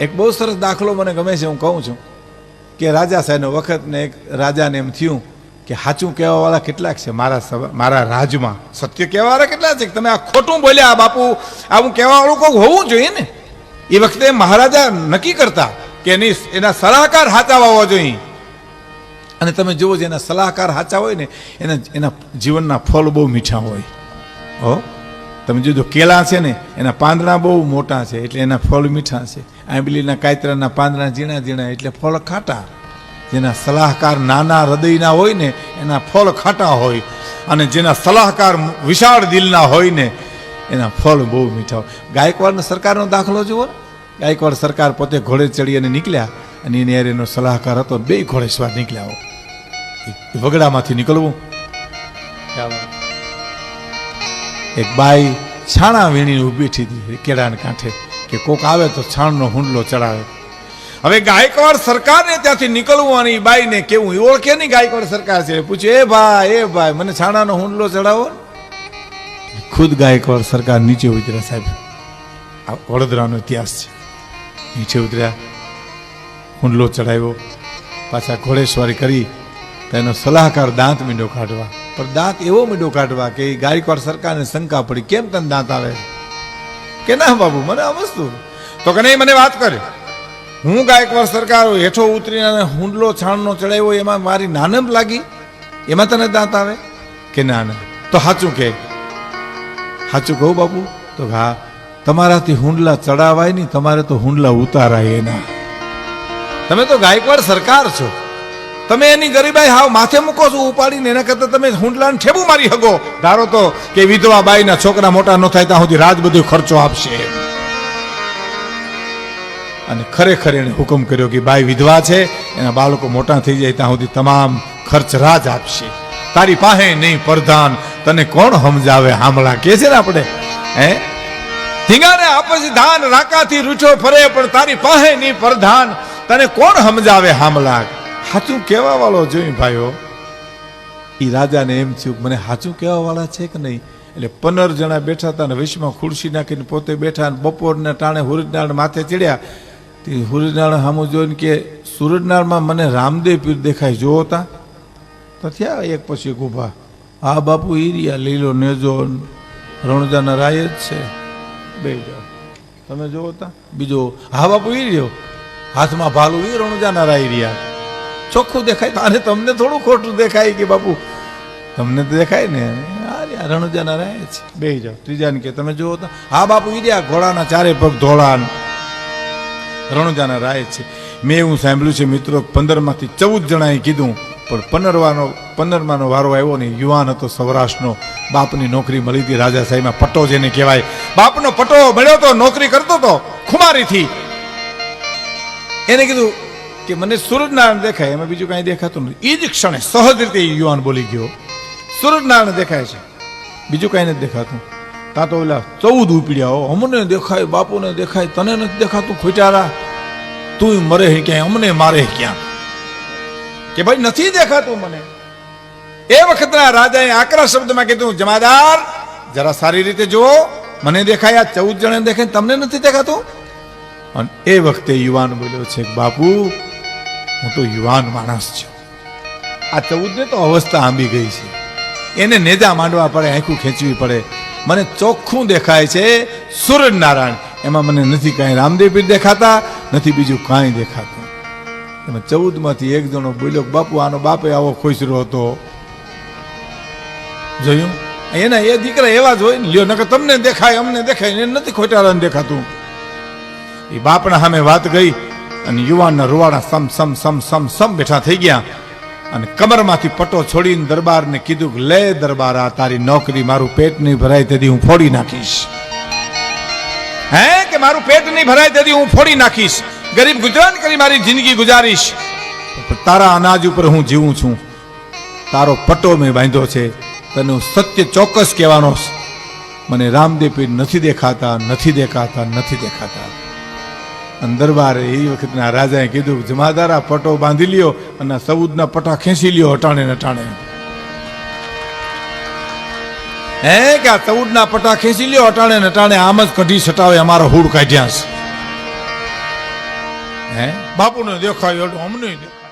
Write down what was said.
એક બહુ સરસ દાખલો મને ગમે છે, હું કહું છું કે રાજા સાહેબનો વખત ને એક રાજાને એમ થયું કે સાચું કહેવાવાળા કેટલાક છે મારા મારા રાજમાં. સત્ય કહેવાવાળા કેટલા છે? તમે આ ખોટું બોલ્યા, આ બાપુ, આવું કહેવાવાળું કોઈ હોવું જોઈએ ને? એ વખતે મહારાજા નક્કી કરતા કે એની એના સલાહકાર હાચા હોવા જોઈએ. અને તમે જુઓ જેના સલાહકાર સાચા હોય ને, એના એના જીવનના ફળ બહુ મીઠા હોય. હો? તમે જોજો, કેળા છે ને, એના પાંદડા બહુ મોટા છે, એટલે એના ફળ મીઠા છે. આંબલીના કાયતરાના પાંદડા ઝીણા ઝીણા, એટલે ફળ ખાટા. જેના સલાહકાર નાના હૃદયના હોય ને, એના ફળ ખાટા હોય. અને જેના સલાહકાર વિશાળ દિલના હોય ને, એના ફળ બહુ મીઠા હોય. ગાયકવાડ સરકારનો દાખલો જુઓ. ગાયકવાડ સરકાર પોતે ઘોડે ચડી અને નીકળ્યા, અને એની હારે એનો સલાહકાર હતો, બે ઘોડે સવાર નીકળ્યા વગડામાંથી નીકળવું. એક બાઈ છાણા વીણીને ઊભી હતી કેળાને કાંઠે કે કોક આવે તો છાણનો હુંડલો ચડાવે. હવે ગાયકવાડ સરકારને ત્યાંથી નીકળવું એ બાઈને કેવું? એ ઓળખે નહીં ગાયકવાડ સરકાર છે. પૂછ્યું એ ભાઈ એ ભાઈ, મને છાણાનો હુંડલો ચડાવો ખુદ ગાયકવાડ સરકાર નીચે ઉતર્યા સાહેબ. આ વડોદરાનો ઇતિહાસ છે. નીચે ઉતર્યા, હુંડલો ચડાવ્યો. પાછા ઘોડેશ્વારી કરી, તેનો સલાહકાર દાંત મીંડો કાઢવા. પણ દાંત એવો મીડો કાઢવા કે ગાયકવાડ સરકારને શંકા પડી. કેમ તને દાંત આવે? કે ના બાબુ, મને આ વસ્તુ. તો કે નહીં, મને વાત કરે. હું ગાયકવાડ સરકાર હેઠો ઉતરીને હુંડલો છાણનો ચડાવ્યો એમાં મારી નાનમ લાગી. એમાં તને દાંત આવે? કે ના ના. તો સાચું કે. સાચું કહું બાપુ? તો હા. તમારાથી હુંડલા ચડાવાય નહીં, તમારે તો હુંડલા ઉતારાય એના. તમે તો ગાયકવાડ સરકાર છો. તમે એની ગરીબાઈ હાવ માથે મૂકો છો ઉપાડીને, એના કરતા તમે હુંડલાને ઠેબુ મારી હગો ધારો તો કે વિધવા બાઈના છોકરા મોટા ન થાય, ત્યાં સુધી રાજ બધો ખર્ચો આપશે. અને ખરેખર એને હુકમ કર્યો કે બાઈ વિધવા છે, એના બાળકો મોટા થઈ જાય, ત્યાં સુધી તમામ ખર્ચ રાજ આપશે. તારી પાસે નહીં પ્રધાન, તને કોણ સમજાવે? હામળા કે છે ને આપણે? હે? ધીંગાને આપે છે ધાન, રાકાથી રૂઠો ફરે, પણ તારી પાસે નહીં પ્રધાન, તને કોણ સમજાવે? હામલા સાચું કહેવા વાળો જોઈ ભાઈઓ. એ રાજાને એમ થયું, મને સાચું કહેવા વાળા છે કે નહીં? એટલે પંદર જણા બેઠા હતા ને વિશ્વમાં ખુરશી નાખીને પોતે બેઠા અને બપોરના ટાણે હુરજનાળ માથે ચડ્યા. તે હુરજનાળ સામું જોઈને કે, સુરજનાળમાં મને રામદેવ પીર દેખાય, જોવો તા. તો થયા એક પછી ઊભા. હા બાપુ ઈરિયા લીલો નેજો, રણજાના રાય જ છે. બે જાઓ તમે જોવો તા. બીજો, હા બાપુ, ઈ રહ્યો. હાથમાં ભાલું એ રણજાના રાય રહ્યા. ચોખ્ખું દેખાય અને તમને થોડું ખોટું દેખાય કે બાપુ? તમને તો દેખાય ને? અરે રણુજાના રાય છે. બે જાઓ, ત્રીજાને કે તમે જુઓ તો. હા, બાપુ, ઈ રહ્યા ઘોડાના ચારે પગ ધોળા રણુજાના રાય છે. મેં એવું સાંભળ્યું છે, મિત્રો, પંદરમાંથી ચૌદ જણાએ કીધું, પણ પંદરવાનો પંદરમાનો વારો આવ્યો ને, યુવાન હતો સૌરાષ્ટ્રનો. બાપની નોકરી મળી હતી, રાજા સાહેબમાં પટ્ટો જેને કહેવાય. બાપનો પટ્ટો મળ્યો તો નોકરી કરતો તો ખુમારીથી. એને કીધું કે મને સૂરજનારાયણ દેખાય, એમાં બીજું કાંઈ દેખાતું નથી. એ જ ક્ષણે સહજ રીતે યુવાન બોલી ગયો. સૂરજનારાયણ દેખાય છે. બીજું કાંઈ નથી દેખાતું. તા તો ઓલા ચૌદ ઉપડ્યા હો. અમને દેખાય, બાપુને દેખાય, તને નથી દેખાતું, ખોટારા? તું મરે હે ક્યાંય, અમને મારે ક્યાં કે ભાઈ, નથી દેખાતું મને. એ વખતના રાજાએ આકરા શબ્દમાં કીધું, જમાદાર, જરા સારી રીતે જુઓ. મને દેખાય, આ ચૌદ જણે દેખાય, તમને નથી દેખાતું? અને એ વખતે યુવાન બોલ્યો છે, બાપુ હું તો યુવાન માણસ છું. આ ચૌદને તો અવસ્થા આંબી ગઈ છે. એને નેજા માંડવા પડે, આંખું ખેંચવી પડે. મને ચોખ્ખું દેખાય છે સૂરજનારાયણ એમાં મને નથી કાંઈ રામદેવ દેખાતા, નથી બીજું કાંઈ દેખાતું. એમાં ચૌદમાંથી એક જણો બોલ્યો બાપુ, આનો બાપે આવો ખુશરો હતો. જોયું? એના એ દીકરા એવા જ હોય ને, લ્યો, નકર તમને દેખાય, અમને દેખાય, એને નથી ખોટારાને દેખાતું. એ બાપના સામે વાત ગઈ અને યુવાનના રૂવાડા સમ સમ સમ સમ સમ બેઠા થઈ ગયા. અને કમરમાંથી પટ્ટો છોડીને દરબારને કીધું કે, લે દરબાર આ તારી નોકરી મારું પેટ નહીં ભરાય, તેથી હું ફોડી નાખીશ. હે કે મારું પેટ નહીં ભરાય, તેથી હું ફોડી નાખીશ? ગરીબ ગુજરાન કરી મારી જિંદગી ગુજારીશ. તારા અનાજ ઉપર હું જીવું છું. તારો પટ્ટો મેં બાંધ્યો છે. તને હું સત્ય ચોક્કસ કહેવાનો મને રામદેવ નથી દેખાતા નથી દેખાતા નથી દેખાતા. અને દરબારે એ વખતના રાજાએ કીધું, જમાદારા આ પટો બાંધી લ્યો અને આ સૌદના પટા ખેંચી લ્યો અટાણે નટાણે હે કે આ સૌદના પટા ખેંચી લ્યો અટાણે નટાણે આમ જ કઢી સટાવે અમારો હુડ કાઢ્યા છે હે? બાપુને દેખાય અમને દેખાય.